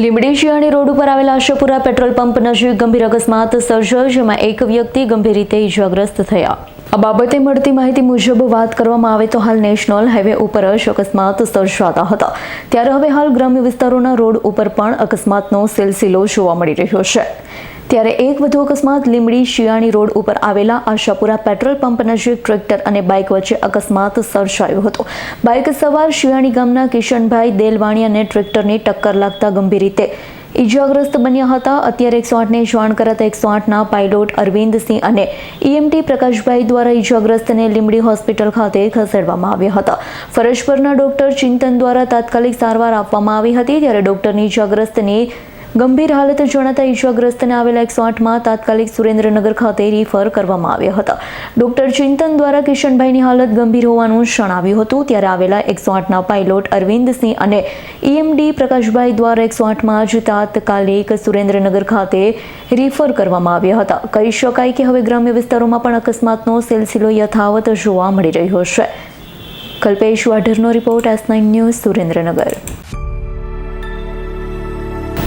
Limbdi શિયાળી road ઉપર આવેલા Ashapura petrol pump નજીક ગંભીર અકસ્માત સર્જાયો, જેમાં એક વ્યક્તિ ગંભીર રીતે ઇજાગ્રસ્ત થયા. આ બાબતે મળતી માહિતી મુજબ વાત કરવામાં આવે તો હાલ નેશનલ હાઈવે ઉપર જ અકસ્માત સર્જાતા હતા. ત્યારે હવે હાલ ગ્રામ્ય વિસ્તારોના રોડ ઉપર પણ અકસ્માતનો સિલસિલો જોવા મળી રહ્યો છે. ત્યારે એક વધુ અકસ્માત લીંબડી શિયાળી રોડ ઉપર આવેલા આશાપુરા પેટ્રોલ પંપ નજીક ટ્રેક્ટર અને બાઇક વચ્ચે અકસ્માત સર્જાયો હતો. બાઇક સવાર શિયાળી ગામના કિશનભાઈ દેલવાણીયાને ટ્રેક્ટરની ટક્કર લાગતા ગંભીર રીતે ઇજાગ્રસ્ત બન્યા હતા. અત્યારે એકસો આઠને જાણ કરાતા એકસો આઠના પાયલોટ અરવિંદસિંહ અને ઈએમટી પ્રકાશભાઈ દ્વારા ઇજાગ્રસ્તને લીંબડી હોસ્પિટલ ખાતે ખસેડવામાં આવ્યા હતા. ફરજ પરના ડોક્ટર ચિંતન દ્વારા તાત્કાલિક સારવાર આપવામાં આવી હતી. ત્યારે ડોક્ટરની ઈજાગ્રસ્તની ગંભીર હાલત જણાતા ઈજાગ્રસ્તને આવેલા એકસો આઠમાં તાત્કાલિક સુરેન્દ્રનગર ખાતે રિફર કરવામાં આવ્યા હતા. ડોક્ટર ચિંતન દ્વારા કિશનભાઈની હાલત ગંભીર હોવાનું જણાવ્યું હતું. ત્યારે આવેલા એકસો આઠના પાયલોટ અરવિંદસિંહ અને ઈએમડી પ્રકાશભાઈ દ્વારા એકસો આઠમાં જ તાત્કાલિક સુરેન્દ્રનગર ખાતે રિફર કરવામાં આવ્યા હતા. કહી શકાય કે હવે ગ્રામ્ય વિસ્તારોમાં પણ અકસ્માતનો સિલસિલો યથાવત જોવા મળી રહ્યો છે. Kalpesh વાઢરનો report S nine news Surendranagar.